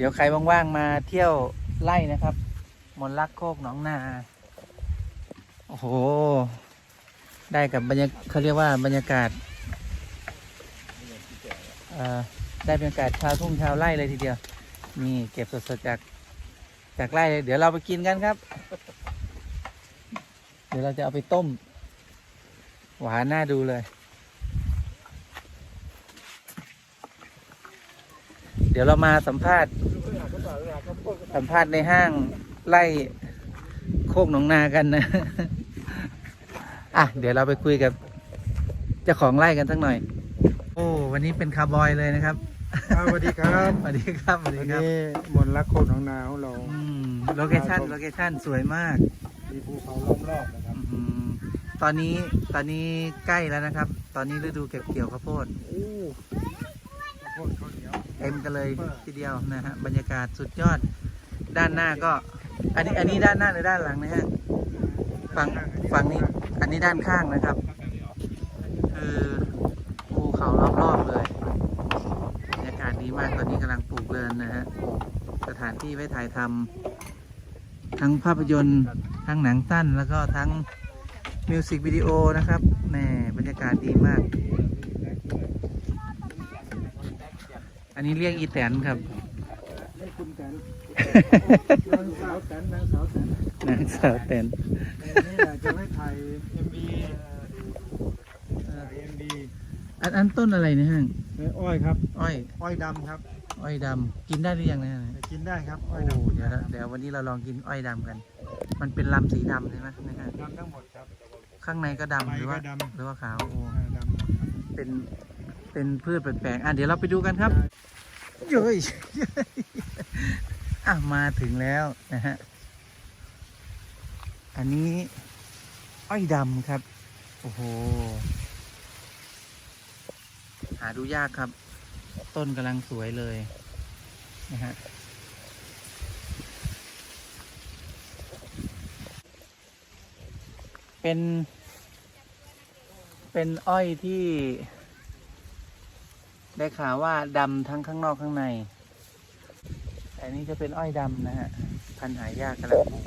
เดี๋ยวใครว่างๆมาเที่ยวไล่นะครับ มนต์รักโคกหนองนา โอ้โห ได้กับบรรยากาศเขาเรียกว่าบรรยากาศได้บรรยากาศชาวทุ่งชาวไร่เลยทีเดียว นี่เก็บสดๆจากจากไร่เลยเดี๋ยวเราไปกินกันครับ เดี๋ยวเราจะเอาไปต้ม หวานน่าดูเลย เดี๋ยวเรามาสัมภาษณ์ สัมภาษณ์ในห้างไล่โคกหนองนากันนะ อะ เดี๋ยวเราไปคุยกับเจ้าของไร่กันสักหน่อย โอ้วันนี้เป็นคาร์บอยเลยนะครับครับสวัสดีครับสวัสดีครับสวัสดีวันครับนี้มนต์รักโคตรของนาของเราอืมโลเคชั่นโลเคชั่นสวยมาก มีภูเขาล้อมรอบนะครับ อืมตอนนี้ตอนนี้ใกล้แล้วนะครับ ตอนนี้ฤดูเก็บเกี่ยวข้าวโพด โอ้ข้าวโพดข้าว เต็มกันเลยทีเดียวนะฮะบรรยากาศสุดยอดด้านหน้าก็ อันนี้อันนี้ด้านหน้าหรือด้านหลังนะฮะฝั่งฝั่งนี้อันนี้ด้านข้างนะครับ คือภูเขารอบๆเลยบรรยากาศดีมากตอนนี้กำลังปลูกเรือนนะฮะสถานที่ไว้ถ่ายทำทั้งภาพยนตร์ทั้งหนังสั้นแล้วก็ทั้งมิวสิกวิดีโอนะครับแหม่บรรยากาศดีมาก อันนี้เรียกอีแตนครับไม่คุณแตนนางสาวแตนนางสาวแตนนางสาวแตนนี่แหละจะไม่ถ่ายเอ็มบีเอ็มบีอันอันต้นอะไรเนะฮะอ้อยครับ อ้อย อ้อยดำครับ อ้อยดำกินได้หรือยังนะฮะกินได้ครับ อ้โอ้อยดำเดี๋ยวเราเดี๋ยววันนี้เราลองกินอ้อยดำกัน มันเป็นลำสีดำใช่ไหมนะฮะดำทั้งหมดครับ ข้างในก็ดำใบหรือว่าก็ดำหรือว่าขาวโอ้อ่าดำเป็น เป็นพืชแปลกๆอะเดี๋ยวเราไปดูกันครับเย้ยอะมาถึงแล้วนะฮะ อันนี้อ้อยดำครับ โอ้โห หาดูยากครับ ต้นกำลังสวยเลยนะฮะเป็น เป็นอ้อยที่ ได้ข่าวว่าดำทั้งข้างนอกข้างในต่อันนี้จะเป็นอ้อยดำนะฮะ พันหายากกำลังปลูก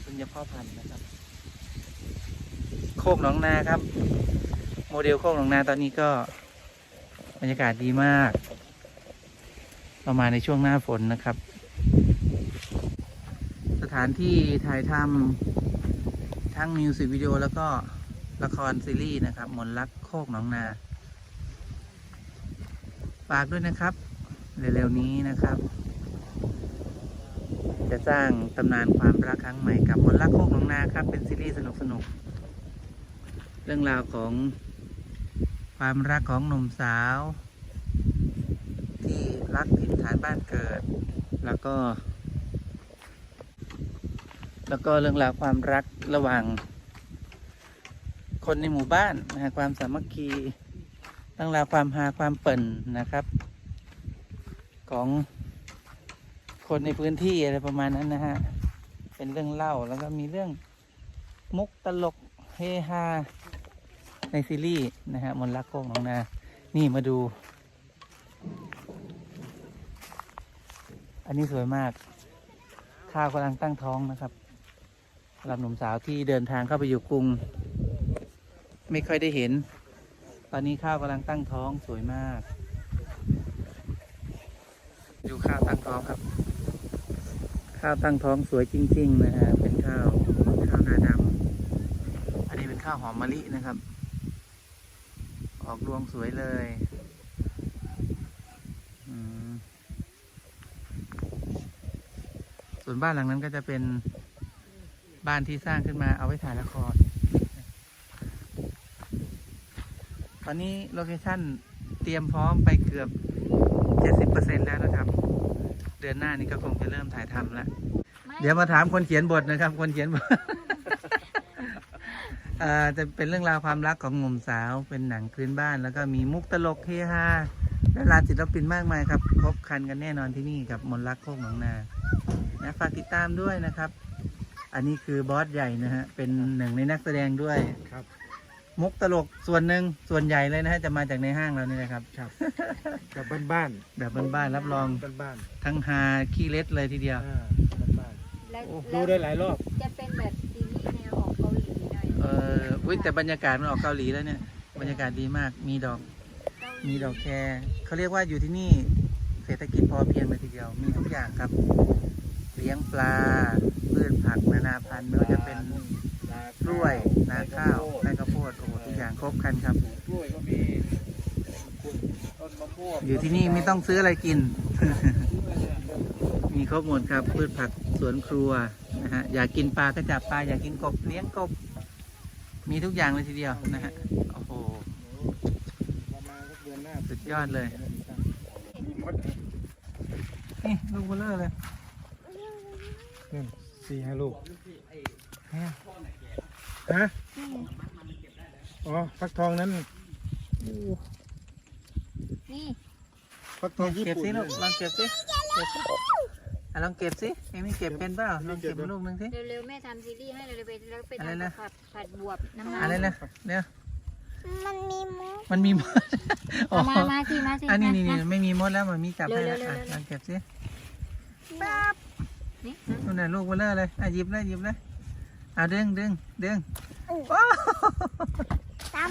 เพิ่งจะพ่อพันนะครับ โคกหนองนาครับ โมเดลโคกหนองนาตอนนี้ก็บรรยากาศดีมาก ประมาณในช่วงหน้าฝนนะครับ สถานที่ถ่ายทำทั้งมิวสิกวิดีโอแล้วก็ละครซีรีส์นะครับมนต์รักโคกหนองนา ฝากด้วยนะครับ เร็วๆนี้นะครับ จะสร้างตำนานความรักครั้งใหม่กับมนต์รักโคกหนองนาครับ เป็นซีรีส์สนุกๆ เรื่องราวของความรักของหนุ่มสาว ที่รักถิ่นฐานบ้านเกิด แล้วก็ แล้วก็เรื่องราวความรักระหว่างคนในหมู่บ้านนะความสามัคคี เรื่องราวความฮาความเปิ่นนะครับ ของคนในพื้นที่อะไรประมาณนั้นนะฮะ เป็นเรื่องเล่าแล้วก็มีเรื่องมุกตลกเฮฮาในซีรีส์นะฮะมนต์รักโกหนองนา นี่มาดู อันนี้สวยมาก ข้าวกำลังตั้งท้องนะครับสำหรับหนุ่มสาวที่เดินทางเข้าไปอยู่กรุง ไม่ค่อยได้เห็น ตอนนี้ข้าวกำลังตั้งท้องสวยมาก ดูข้าวตั้งท้องครับ ข้าวตั้งท้องสวยจริง ๆ นะฮะเป็นข้าวข้าวนาดำอันนี้เป็นข้าวหอมมะลินะครับ ออกรวงสวยเลยอืมส่วนบ้านหลังนั้นก็จะเป็นบ้านที่สร้างขึ้นมาเอาไว้ถ่ายละคร ตอนนี้โลเคชั่นเตรียมพร้อมไปเกือบ 70%แล้วนะครับ เดือนหน้านี้ก็คงจะเริ่มถ่ายทำแล้ว เดี๋ยวมาถามคนเขียนบทนะครับ คนเขียนบทอ่าจะเป็นเรื่องราวความรักของหนุ่มสาว เป็นหนังพื้นบ้าน แล้วก็มีมุกตลกเฮฮาดาราศิลปินมากมายครับครบครันกันแน่นอนที่นี่กับมนต์รักโคกหนองนานะฝากติดตามด้วยนะครับ อันนี้คือบอสใหญ่นะฮะ เป็นหนึ่งในนักแสดงด้วยครับ มุกตลกส่วนหนึ่งส่วนใหญ่เลยนะฮะจะมาจากในห้างเรานี่นะครับ ครับ แบบบ้านแบบบ้านๆรับรองๆบ้านทั้งฮาขี้เล็ดเลยทีเดียว ๆอ่าบ้านแล้วๆแล้ดูวได้หลายรอบ จะเป็นแบบซีรีส์แนวออกเกาหลีหน่อยเอออุ้ยแต่บรรยากาศมันออกเกาหลีแล้วเนี่ย บรรยากาศดีมากมีดอกมีดอกแครเขาเรียกว่าอยู่ที่นี่เศรษฐกิจพอเพียงเลยทีเดียว มีทุกอย่างครับ เลี้ยงปลาพืชผักนานาพันธุ์ไม่ว่าจะเป็น กล้วยนาข้าวไร่ข้าวโพดโอ้โหทุกอย่างครบครันครับ กล้วยก็มีต้นมะม่วงอยู่ที่นี่ไม่ต้องซื้ออะไรกิน มีครบหมดครับพืชผักสวนครัวนะฮะอยากกินปลาก็จับปลาอยากกินกบเลี้ยงกบ มีทุกอย่างเลยทีเดียวนะฮะโอ้โหประมาณสักเดือนหน้าสุดยอดเลยมีมดนี่ลูกเบลเลอร์เลยหนึ่งสี่ห้าลูกเนี่ย ฮะอ๋อฟักทองนั้นนี่ฟักทองญี่เก็บปุ่นสิลูกลองเก็บสิเก็บสิอะลองเก็บสิเอมี่เก็บเป็นเปล่าลองเก็บมาลูกหนึงสิ เร็วๆแม่ทำซีรีส์ให้เร็วๆไปแล้วไปอะไรนะทำผัดผัดบวบน้ำมันอะไรนะเดี๋ยวมันมีมดมันมีมดอ๋อเอามามาสิมาสิอันนี้นี่มานี่ไม่มีมดแล้วมันมีจับให้เร็แล้ววๆอะเร็วๆ ลองเก็บสินี่นู่นน่ะลูกเบลเลอร์เลยอะหยิบเลยหยิบเลย เอาดึงดึงดึงโอ้ตาม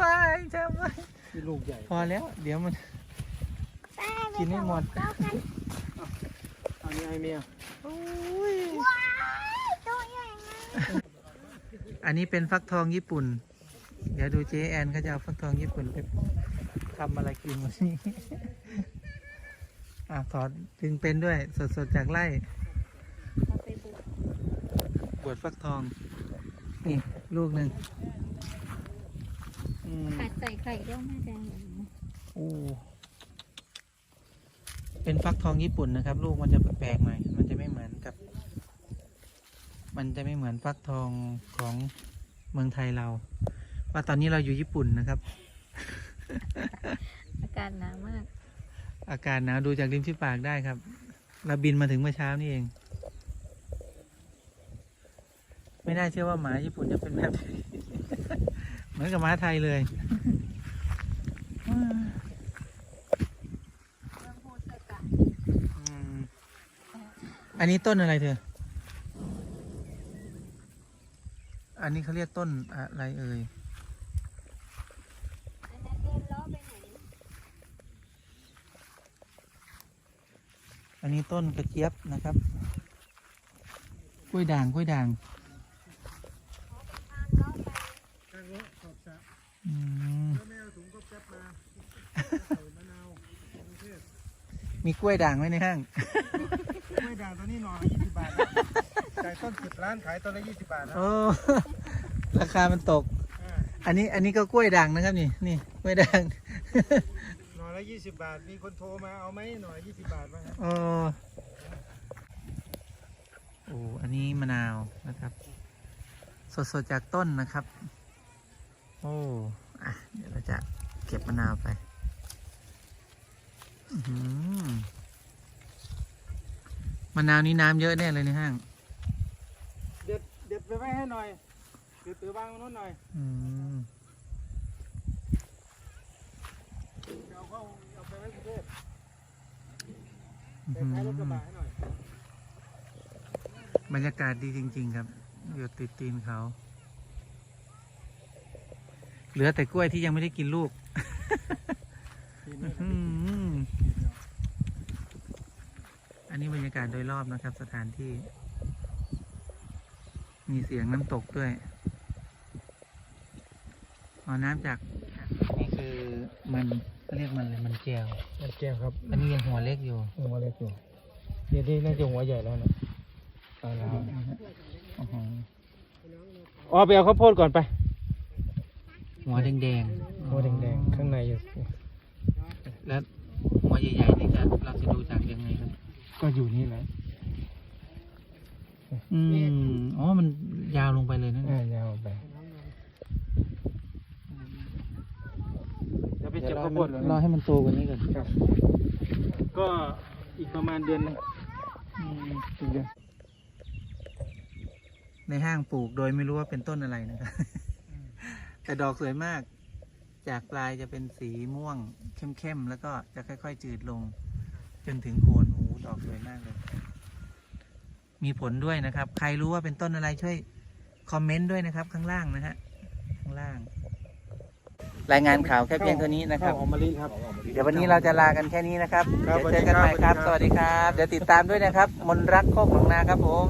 ว้ายจับไว้ที่ลูกใหญ่พอแล้ว เดี๋ยวมัน กินไม่หมดอันนี้ไอเมียอันนี้เป็นฟักทองญี่ปุ่น เดี๋ยวดูเจแอนเขาจะเอาฟักทองญี่ปุ่นไปทำอะไรกินวันนี้อะถอดดึงเป็นด้วยสดๆจากไร่ เอาไปบวบบ วชฟักทอง นี่ ลูกหนึ่งอืมผัดใส่ไข่ก็น่าจะเห็นนะโอ้เป็นฟักทองญี่ปุ่นนะครับ ลูกมันจะแปลกๆหน่อยมันจะไม่เหมือนกับ มันจะไม่เหมือนฟักทองของเมืองไทยเรา ว่าตอนนี้เราอยู่ญี่ปุ่นนะครับ อากาศหนาวมาก อากาศหนาวดูจากริมฝีปากได้ครับ เราบินมาถึงเมื่อเช้านี่เอง ไม่น่าเชื่อว่าหมาญี่ปุ่นจะเป็นแบบนี้เหมือนกับหมาไทยเลยอันนี้ต้นอะไรเธอ อันนี้เขาเรียกต้นอะไรเอ่ยอันนั้นเดินล้อไปไหนอันนี้ต้นกระเจี๊ยบนะครับ กล้วยด่างกล้วยด่าง ข้างรถขอบสระอืมแล้วไม่เอาถุงก็แป๊บมาใส่มะนาวกรุงเทพมีกล้วยด่างไว้ในห้าง ไม่ด่างตัวนี้หน่อยี่สิบบาทนะจ่ายต้นสิบล้านขายต้นละยี่สิบบาทนะโอ้ ราคามันตก อ่าอันนี้อันนี้ก็กล้วยด่างนะครับนี่นี่กล้วยด่าง หน่อละยี่สิบบาท มีคนโทรมาเอาไหมหน่อยี่สิบบาทมาครับโอ้โอ้ อันนี้มะนาวนะครับ สดๆจากต้นนะครับ โอ้อะเดี๋ยวเราจะเก็บมะนาวไปอื้อหือมะนาวนี้น้ำเยอะแน่เลยในห้าง เด็ดเด็ดไปไว้ให้หน่อย เด็ดไปวางไว้โน้นหน่อยอืมเอาเข้าเอาไปไว้กรุงเทพอื้อแต่หืท้ายรถกระอบะให้หน่อย บรรยากาศดีจริง ๆ ครับ อยู่ติดตีนเขา เหลือแต่กล้วยที่ยังไม่ได้กินลูกทีนี้อืมอันนี้บรรยากาศโดยรอบนะครับ สถานที่ มีเสียงน้ำตกด้วยเอาน้ำจาก นี่คือมันเขาเรียกมันอะไรมันแจวมันแก้วครับอันนี้ยังหัวเล็กอยู่ หัวเล็กอยู่เดี๋ยวนี้น่าจะหัวใหญ่แล้วนะตายแล้วโอ้โหอ๋อไปเอาข้าวโพดก่อนไป หัวแดงๆหัวแดงๆข้างในอยู่แล้วหัวใหญ่ๆนี่จะเราจะดูจากยังไงครับ ก็อยู่นี่แหละอืมอ๋อมันยาวลงไปเลยนั่นอ่ายาวไปเดี๋ยวไปเก็บข้าวโพดก่อนรอให้มันโตกว่านี้ก่อนครับ ก็อีกประมาณเดือนหนึงอืมอีกเดือนในห้างปลูกโดยไม่รู้ว่าเป็นต้นอะไรนะครับ แต่ดอกสวยมาก จากปลายจะเป็นสีม่วงเข้มๆแล้วก็จะค่อย ๆ จืดลง จนถึงโคนโอ้โหดอกสวยมากเลย มีผลด้วยนะครับ ใครรู้ว่าเป็นต้นอะไรช่วยคอมเมนต์ด้วยนะครับข้างล่างนะฮะข้างล่าง รายงานข่าวแค่เพียงเท่านี้นะครับ ข้าวหอมมะลิครับ เดี๋ยววันนี้เราจะลากันแค่นี้นะครับครับเดี๋ยวเจอกันใหม่ครับ สสวัวัสสดีดีคครับรับเดี๋ยวติดตามด้วยนะครับ มนรักโคกหนองนาครับผม